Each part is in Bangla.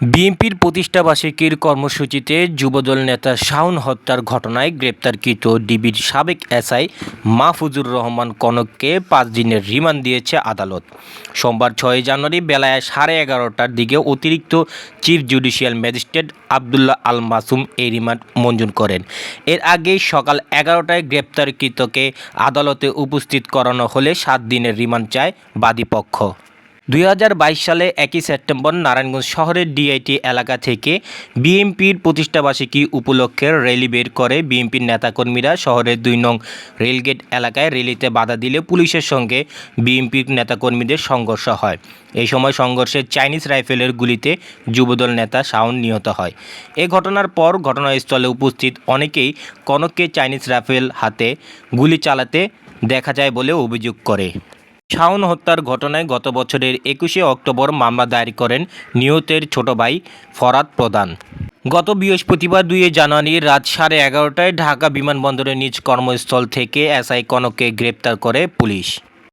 বিএনপির প্রতিষ্ঠাবার্ষিকীর কর্মসূচিতে যুবদল নেতা শাওন হত্যার ঘটনায় গ্রেপ্তারকৃত ডিবির সাবেক এসআই মাহফুজুর রহমান কনককে পাঁচ দিনের রিমান্ড দিয়েছে আদালত। সোমবার ছয় জানুয়ারি বেলায় সাড়ে এগারোটার দিকে অতিরিক্ত chief judicial magistrate Abdullah Al Masum এই রিমান্ড মঞ্জুর করেন। এর আগে সকাল এগারোটায় গ্রেপ্তারকৃতকে আদালতে উপস্থিত করানো হলে সাত দিনের রিমান্ড চায় বাদীপক্ষ দুই হাজার বাইশ সালে একই সেপ্টেম্বর নারায়ণগঞ্জ শহরের ডিআইটি এলাকা থেকে বিএনপির প্রতিষ্ঠাবার্ষিকী উপলক্ষে র্যালি বের করে বিএনপির নেতাকর্মীরা শহরের দুই নং রেলগেট এলাকায় র্যালিতে বাধা দিলে পুলিশের সঙ্গে বিএনপির নেতাকর্মীদের সংঘর্ষ হয়। এই সময় সংঘর্ষে চাইনিজ রাইফেলের গুলিতে যুবদল নেতা শাওন নিহত হয়। এ ঘটনার পর ঘটনাস্থলে উপস্থিত অনেকেই কনককে চাইনিজ রাইফেল হাতে গুলি চালাতে দেখা যায় বলে অভিযোগ করে। শাওন হত্যার ঘটনায় গত বছরের একুশে অক্টোবর মামলা দায়ের করেন নিহতের ছোট ভাই ফরাদ প্রধান। গত বৃহস্পতিবার দুই জানুয়ারি রাত সাড়ে এগারোটায় ঢাকা বিমানবন্দরের নিজ কর্মস্থল থেকে এসআই কনককে গ্রেপ্তার করে পুলিশ।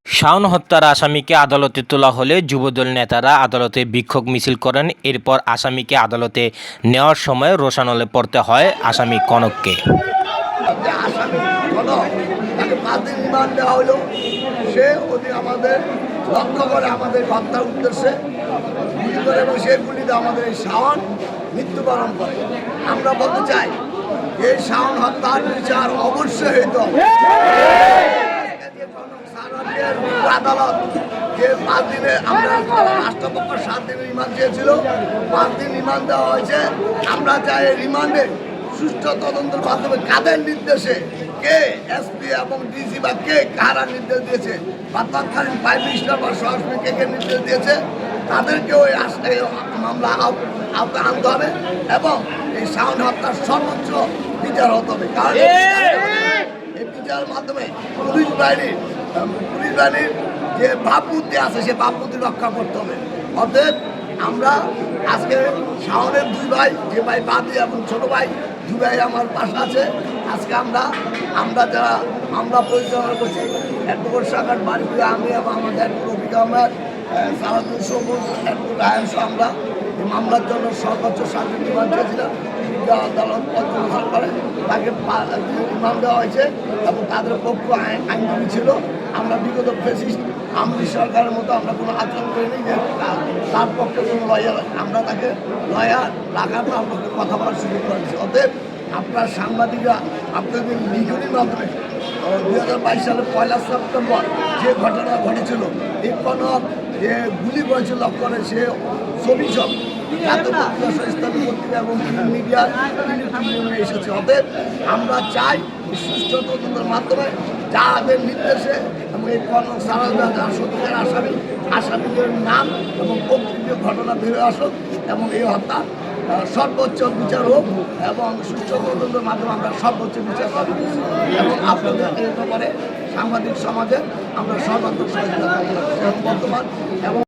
শাওন হত্যার আসামিকে আদালতে তোলা হলে যুবদল নেতারা আদালতে বিক্ষোভ মিছিল করেন। এরপর আসামিকে আদালতে নেওয়ার সময় রোশানলে পড়তে হয় আসামি কনককে। হলো তাকে পাঁচ দিন রিমান্ড দেওয়া হলো। সে অতি আমাদের লক্ষ্য করে আমাদের হত্যার উদ্দেশ্যে গুলি করে এবং সেই গুলিতে আমাদের এই শাওন মৃত্যুবরণ করে। আমরা বলতে চাই, এই শাওন হত্যার বিচার অবশ্যই হইতে আদালত যে পাঁচ দিনে আমরা রাষ্ট্রপক্ষ সাত দিন রিমান্ড চেয়েছিল, পাঁচ দিন রিমান্ড দেওয়া হয়েছে। আমরা চাই রিমান্ডে সুষ্ঠু তদন্তের মাধ্যমে কাদের নির্দেশে কে এসপি এবং ডিসি বা কে কারা নির্দেশ দিয়েছে? বা তৎকালীন প্রাইম মিনিস্টার বা সরাসরি কে কে নির্দেশ দিয়েছে? তাদেরকেও এই আস- মামলা আও- আওতায় আনতে হবে এবং এই সাউন্ড হত্যার সর্বোচ্চ বিচার হতে হবে। কারণ এই বিচারের মাধ্যমে পুলিশ বাহিনীর পুলিশ বাহিনীর যে ভাবমূর্তি আছে, সে ভাবমূর্তি রক্ষা করতে হবে। অতএব আমরা আজকে শাওনের দুই ভাই, যে ভাই বাদি এবং ছোট ভাই দুই ভাই আমার পাশে আছে। আজকে আমরা আমরা যারা, আমরা পরিচালনা করছি অ্যাডভোকেট শাখার বাড়ি আমি এবং আমাদের অ্যাডভোকেট রফিক আহমেদ সারাদুল সবুজ অ্যাডভোকেট আয়ন সহ আমরা মামলার জন্য সর্বোচ্চ শান্তি নির্মাণ চেয়েছিলাম। বিজ্ঞ আদালত পর্যবেক্ষণ করে, তাকে রিমান্ড দেওয়া হয়েছে এবং তাদের পক্ষ আইন- আইনজীবী ছিল। আমরা বিগত ফেসিস্ট আমলি সরকারের মতো আমরা কোনো আচরণ করিনি যে তার পক্ষে কোনো লয়ার আমরা তাকে লয়ার রাখার পর আপনাকে কথা বলার সুযোগ করে দিচ্ছি অতএব আপনার সাংবাদিকরা, আপনাদের লিখনির মাধ্যমে দুই হাজার বাইশ সালের পয়লা সেপ্টেম্বর যে ঘটনা ঘটেছিল কোনো যে গুলি করেছিল লক্ষণে সে ছবি সব পত্রিকা এবং মিডিয়া এসেছে। অতএব আমরা চাই সুষ্ঠু তদন্তের মাধ্যমে যাদের নির্দেশে এবং এই কর্ম সারা যারা সত্যিকার আসামি, আসামিদের নাম এবং প্রকৃত ঘটনা বেরোয় আসুক এবং এই হত্যা সর্বোচ্চ বিচার হোক এবং সুষ্ঠু তদন্তের মাধ্যমে আমরা সর্বোচ্চ বিচার পাবো। এবং আপনাদের এই সাংবাদিক সমাজে আমরা সর্বাত্মক সহযোগিতা বর্তমান এবং